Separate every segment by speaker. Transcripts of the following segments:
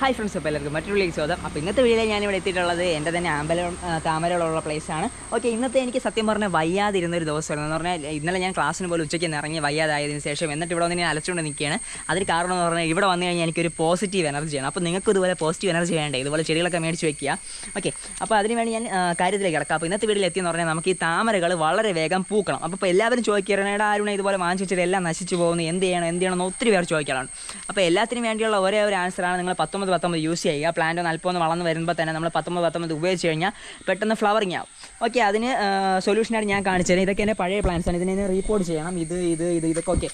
Speaker 1: Hi friends അപ്പോൾ എല്ലാവർക്കും മറ്റൊരു വീഡിയോ സ്വാഗതം. അപ്പോൾ ഇന്നത്തെ വീഡിയോയിൽ ഞാൻ ഇവിടെ എത്തിയിട്ടുള്ളത് എന്റെ തന്നെ ആമ്പലം ആ, താമരകളുള്ള പ്ലേസ് ആണ്. ഓക്കെ ഇന്നത്തെ എനിക്ക് സത്യം പറഞ്ഞാൽ വയ്യാതിരുന്ന ഒരു ദിവസമായിരുന്നു എന്ന് പറഞ്ഞാൽ ഇന്നലെ ഞാൻ ക്ലാസ്സിന് പോലും ഉച്ചയ്ക്ക് ഇറങ്ങി വയ്യാതായതിനു ശേഷം എന്നിട്ട് ഇവിടെ വന്ന് ഞാൻ അലച്ചുകൊണ്ട് നിൽക്കുകയാണ്. അതിന് കാരണം എന്ന് പറഞ്ഞാൽ ഇവിടെ വന്നു കഴിഞ്ഞാൽ എനിക്കൊരു പോസിറ്റീവ് എനർജിയാണ് അപ്പോൾ നിങ്ങൾക്ക് ഇതുപോലെ പോസിറ്റീവ് എനർജി വേണ്ടേ? ഇതുപോലെ ചെടികളൊക്കെ മേടിച്ച് വെക്കുക. ഓക്കെ അപ്പോൾ അതിന് വേണ്ടി ഞാൻ കാര്യത്തിലേക്ക് കിടക്കാം. അപ്പോൾ ഇന്നത്തെ വീട്ടിൽ എത്തിയെന്ന് പറഞ്ഞാൽ നമുക്ക് ഈ താമരകൾ വളരെ വേഗം പൂക്കണം. അപ്പോൾ ഇപ്പോൾ എല്ലാവരും ചോദിക്കുകയാണ് ആരുണ ഇതുപോലെ വാങ്ങിച്ചിട്ട് എല്ലാം നശിച്ചു പോകുന്നു. എന്ത് ചെയ്യണം? എന്ത് ചെയ്യണം? എന്ന് ഒത്തിരി പേർ ചോദിക്കാറാണ് അപ്പോൾ എല്ലാത്തിനും വേണ്ടിയുള്ള ഒരേ ഒരു ആൻസറാണ് നിങ്ങൾ പത്തൊമ്പത് പത്തൊമ്പത് യൂസ് ചെയ്യുക. പ്ലാന്റ് ഒന്ന് വളർന്ന് വരുമ്പോൾ തന്നെ നമ്മൾ പത്തൊമ്പത് പത്തൊമ്പത് ഉപയോഗിച്ച് കഴിഞ്ഞാൽ പെട്ടെന്ന് ഫ്ലവറിങ് ആവും. ഓക്കെ അതിന് സൊല്യൂഷനായിട്ട് ഞാൻ കാണിച്ചു തരാം ഇതൊക്കെ എന്റെ പഴയ പ്ലാന്റ്സ് ആണ്. ഇതിനെ റീപോർട്ട് ചെയ്യണം. ഇത് ഇത് ഇത് ഇതൊക്കെ ഓക്കെ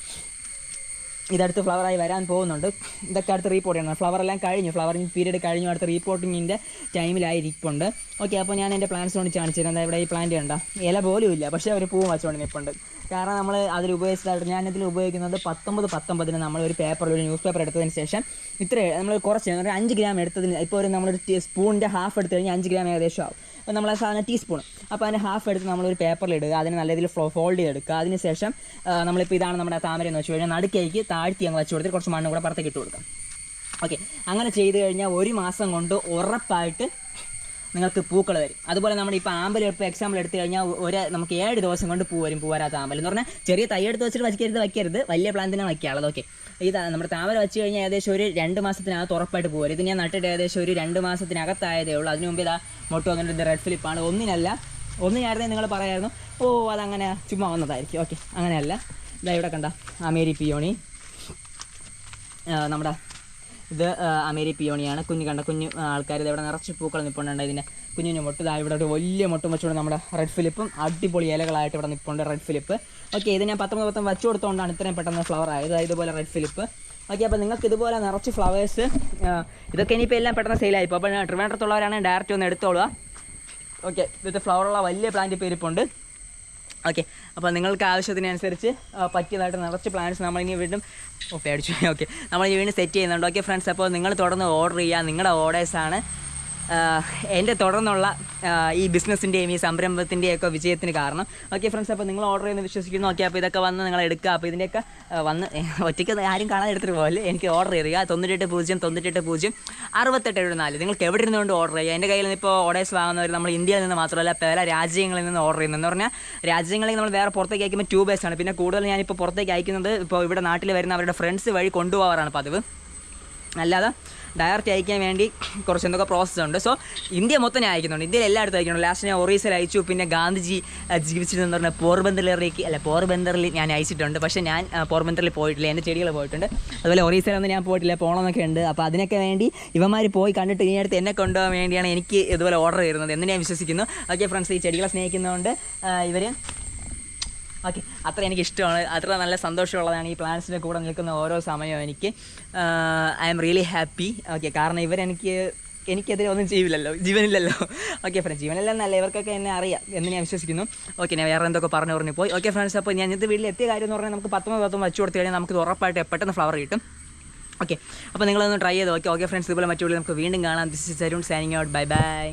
Speaker 1: ഇതടുത്ത് ഫ്ലവറായി വരാൻ പോകുന്നുണ്ട്. ഇതൊക്കെ അടുത്ത് റീപ്പോർട്ട് ചെയ്യണം. ഫ്ലവർ എല്ലാം കഴിഞ്ഞു. ഫ്ലവറിങ് പീരീഡ് കഴിഞ്ഞു. അടുത്ത റീപ്പോർട്ടിങ്ങിന്റെ ടൈമിലായി ഇരിപ്പുണ്ട് ഓക്കെ അപ്പോൾ ഞാൻ എന്റെ പ്ലാന്റ്സ് കൊണ്ട് കാണിച്ചു തരാം ഇവിടെ ഈ പ്ലാന്റ് കണ്ട? ഇല പോലും ഇല്ല. പക്ഷേ ഒരു പൂവ് വച്ചുകൊണ്ട് നിൽപ്പുണ്ട് കാരണം നമ്മൾ അതിൽ ഉപയോഗിച്ചതായിട്ട് ഇതിൽ ഉപയോഗിക്കുന്നത് പത്തൊമ്പത് പത്തൊമ്പതിന് നമ്മൾ ഒരു പേപ്പറിൽ ഒരു ന്യൂസ് പേപ്പർ എടുത്തതിന് ശേഷം ഇത്ര നമ്മൾ കുറച്ച് ഒരു അഞ്ച് ഗ്രാം എടുത്തതിന് ഇപ്പോൾ ഒരു നമ്മളൊരു സ്പൂണിന്റെ ഹാഫ് എടുത്തു കഴിഞ്ഞാൽ അഞ്ച് ഗ്രാം ഏകദേശം ആവും. അപ്പോൾ നമ്മൾ ആ സാധനം ടീസ്പൂൺ അപ്പോൾ അതിന് ഹാഫ് എടുത്ത് നമ്മളൊരു പേപ്പറിൽ ഇടുക. അതിന് നല്ല രീതിയിൽ ഫോൾഡ് ചെയ്ത് എടുക്കുക അതിന് ശേഷം നമ്മളിപ്പോൾ ഇതാണ് നമ്മുടെ താമര എന്ന് വെച്ച് കഴിഞ്ഞാൽ നടുക്കേക്ക് താഴ്ത്തി അങ്ങ് വെച്ച് കൊടുത്തിട്ട് കുറച്ച് മണ്ണും കൂടെ പുറത്തേക്ക് ഇട്ട് കൊടുക്കാം ഓക്കെ അങ്ങനെ ചെയ്ത് കഴിഞ്ഞാൽ ഒരു മാസം കൊണ്ട് ഉറപ്പായിട്ട് നിങ്ങൾക്ക് പൂക്കൾ വരും. അതുപോലെ നമ്മൾ ഇപ്പോൾ ആമ്പൽ ഇപ്പോൾ എക്സാമ്പിൾ എടുത്തു കഴിഞ്ഞാൽ ഒരു നമുക്ക് ഏഴ് ദിവസം കൊണ്ട് പൂ വരും പൂവരാത്ത ആമ്പൽ എന്ന് പറഞ്ഞാൽ ചെറിയ തൈ എടുത്ത് വെച്ചിട്ട് വയ്ക്കരുത് വയ്ക്കരുത്. വലിയ പ്ലാന്റിനാണ് വയ്ക്കാനുള്ളത്. ഓക്കെ ഇത് നമ്മുടെ താമര വെച്ച് കഴിഞ്ഞാൽ ഏകദേശം ഒരു രണ്ട് മാസത്തിനകത്ത് ഉറപ്പായിട്ട് പോകരുത് ഇത് ഞാൻ നട്ടിട്ട് ഏകദേശം ഒരു രണ്ട് മാസത്തിനകത്തായതേ ഉള്ളൂ. അതിന് മുമ്പ് ഇതാ മൊട്ട് ഇത് റെഡ് ഫിലിപ്പാണ് ഒന്നിനല്ല ഒന്നിനായിരുന്നേ നിങ്ങൾ പറയായിരുന്നു. ഓ അതങ്ങനെ ചുമ്മാ വന്നതായിരിക്കും. ഓക്കെ അങ്ങനെയല്ല. ഇതാ ഇവിടെ കണ്ട അമേരി പിയോണി. നമ്മുടെ ഇത് അമേരി പിയോണിയാണ്. കുഞ്ഞു കണ്ട കുഞ്ഞു ആൾക്കാർ ഇത് ഇവിടെ നിറച്ച് പൂക്കൾ നിൽപ്പുണ്ട് ഇതിന്റെ കുഞ്ഞു മൊട്ട് ഇതാ ഇവിടെ ഒരു വലിയ മൊട്ടും വെച്ചുകൊണ്ട് നമ്മുടെ റെഡ് ഫിലിപ്പും അടിപൊളി ഇലകളായിട്ട് ഇവിടെ നിൽപ്പുണ്ട് റെഡ് ഫിലിപ്പ് ഓക്കെ ഇത് ഞാൻ പത്തൊമ്പത് പത്തൊമ്പത് വെച്ച് കൊടുത്തുകൊണ്ടാണ് ഇത്രയും പെട്ടെന്ന് ഫ്ലവർ ആയത്. ഇതുപോലെ റെഡ് ഫിലിപ്പ് ഓക്കെ അപ്പോൾ നിങ്ങൾക്ക് ഇതുപോലെ നിറച്ച് ഫ്ലവേഴ്സ് ഇതൊക്കെ ഇനിയിപ്പോൾ എല്ലാം പെട്ടെന്ന് സെയിലായി അപ്പോൾ ട്രിവാൻഡ്രത്തുള്ളവരാണെങ്കിൽ ഡയറക്റ്റ് ഒന്ന് എടുത്തോളുക ഓക്കെ ഇത് ഫ്ലവറുള്ള വലിയ പ്ലാന്റ് ഇപ്പോൾ ഇരിപ്പുണ്ട്. ഓക്കെ അപ്പോൾ നിങ്ങൾക്ക് ആവശ്യത്തിനനുസരിച്ച് പറ്റിയതായിട്ട് നിറച്ച് പ്ലാൻസ് നമ്മളിനി വീണ്ടും ഓ പേടിച്ചു ഓക്കെ നമ്മൾ വീണ്ടും സെറ്റ് ചെയ്യുന്നുണ്ട്. ഓക്കെ ഫ്രണ്ട്സ് അപ്പോൾ നിങ്ങൾ തുടർന്ന് ഓർഡർ ചെയ്യുക നിങ്ങളുടെ ഓർഡേഴ്സാണ് എന്റെ തുടർന്നുള്ള ഈ ബിസിനസ്സിന്റെയും ഈ സംരംഭത്തിന്റെയും ഒക്കെ വിജയത്തിന് കാരണം. ഓക്കെ ഫ്രണ്ട്സ് അപ്പോൾ നിങ്ങൾ ഓർഡർ ചെയ്യുന്ന വിശ്വസിക്കുന്നു. ഓക്കെ അപ്പോൾ ഇതൊക്കെ വന്ന് നിങ്ങൾ എടുക്കുക. അപ്പോൾ ഇതിന്റെയൊക്കെ വന്ന് ഒറ്റയ്ക്ക് ആരും കാണാതെ എടുത്തിട്ട് പോലെ എനിക്ക് ഓർഡർ ചെയ്യുക തൊണ്ണൂറ്റെട്ട് പൂജ്യം തൊണ്ണൂറ്റെട്ട് പൂജ്യം അറുപത്തെട്ട് എഴുപത് നാല് നിങ്ങൾക്ക് എവിടെ നിന്നുകൊണ്ട് ഓർഡർ ചെയ്യുക? എന്റെ കയ്യിൽ നിന്ന് ഇപ്പോൾ ഓർഡേഴ്സ് വാങ്ങുന്നവർ നമ്മൾ ഇന്ത്യയിൽ നിന്ന് മാത്രമല്ല പല രാജ്യങ്ങളിൽ നിന്ന് ഓർഡർ ചെയ്യുന്നത്. എന്ന് പറഞ്ഞാൽ രാജ്യങ്ങളിൽ നമ്മൾ വേറെ പുറത്തേക്ക് അയക്കുമ്പോൾ ആണ്. പിന്നെ കൂടുതൽ ഞാനിപ്പോൾ പുറത്തേക്ക് അയക്കുന്നത് ഇപ്പോൾ ഇവിടെ നാട്ടിൽ വരുന്ന അവരുടെ ഫ്രണ്ട്സ് വഴി കൊണ്ടുപോകാറാണ് പതിവ്. അല്ലാതെ ഡയറക്റ്റ് അയക്കാൻ വേണ്ടി കുറച്ച് എന്തൊക്കെ പ്രോസസ്സ് ഉണ്ട്. സോ ഇന്ത്യ മൊത്തം ഞാൻ അയക്കുന്നുണ്ട്. ഇന്ത്യയിൽ എല്ലായിടത്തും അയക്കുന്നുണ്ട്. ലാസ്റ്റ് ഞാൻ ഒറീസയിൽ അയച്ചു. പിന്നെ ഗാന്ധിജി ജീവിച്ചിരുന്നെന്ന് പറഞ്ഞാൽ പോർബന്ദറിലേക്ക് അല്ല പോർബന്ദറിൽ ഞാൻ അയച്ചിട്ടുണ്ട്. പക്ഷേ ഞാൻ പോർബന്ദറിൽ പോയിട്ടില്ല. എന്റെ ചെടികൾ പോയിട്ടുണ്ട്. അതുപോലെ ഒറീസയിലൊന്നും ഞാൻ പോയിട്ടില്ല. പോകണമെന്നൊക്കെ ഉണ്ട്. അപ്പോൾ അതിനൊക്കെ വേണ്ടി ഇവന്മാർ പോയി കണ്ടിട്ട് ഈ അടുത്ത് എന്നെ കൊണ്ടുപോകാൻ വേണ്ടിയാണ് എനിക്ക് ഇതുപോലെ ഓർഡർ ചെയ്യുന്നത് എന്ന് ഞാൻ വിശ്വസിക്കുന്നു. ഓക്കെ ഫ്രണ്ട്സ് ഈ ചെടികളെ സ്നേഹിക്കുന്നതുകൊണ്ട് ഇവർ ഓക്കെ. അത്ര എനിക്ക് ഇഷ്ടമാണ് അത്ര നല്ല സന്തോഷമുള്ളതാണ് ഈ പ്ലാൻസിന്റെ കൂടെ നിൽക്കുന്ന ഓരോ സമയവും എനിക്ക്. I am really happy. Okay കാരണം ഇവരെനിക്ക് എനിക്കെതിരെ ഒന്നും ചെയ്യില്ലല്ലോ. ജീവനില്ലല്ലോ. ഓക്കെ ഫ്രണ്ട്സ് ജീവനില്ലെന്നല്ല ഇവർക്കൊക്കെ എന്നെ അറിയാം എന്ന് ഞാൻ വിശ്വസിക്കുന്നു. ഓക്കെ ഞാൻ വേറെ എന്തൊക്കെ പറഞ്ഞു പറഞ്ഞു പോയി. ഓക്കെ ഫ്രണ്ട്സ് അപ്പോൾ ഞാൻ ഇത് വീട്ടിൽ എത്തിയ കാര്യം എന്ന് പറഞ്ഞാൽ നമുക്ക് പത്തൊമ്പത് പത്തൊമ്പത് വെച്ച് കൊടുത്തു കഴിഞ്ഞാൽ നമുക്ക് ഉറപ്പായിട്ട് പെട്ടെന്ന് ഫ്ലവർ കിട്ടും. ഓക്കെ അപ്പോൾ നിങ്ങളൊന്ന് ട്രൈ ചെയ്ത് ഓക്കെ ഓക്കെ ഫ്രണ്ട്സ് ഇതുപോലെ മറ്റു നമുക്ക് വീണ്ടും കാണാം. This is Arun signing out bye bye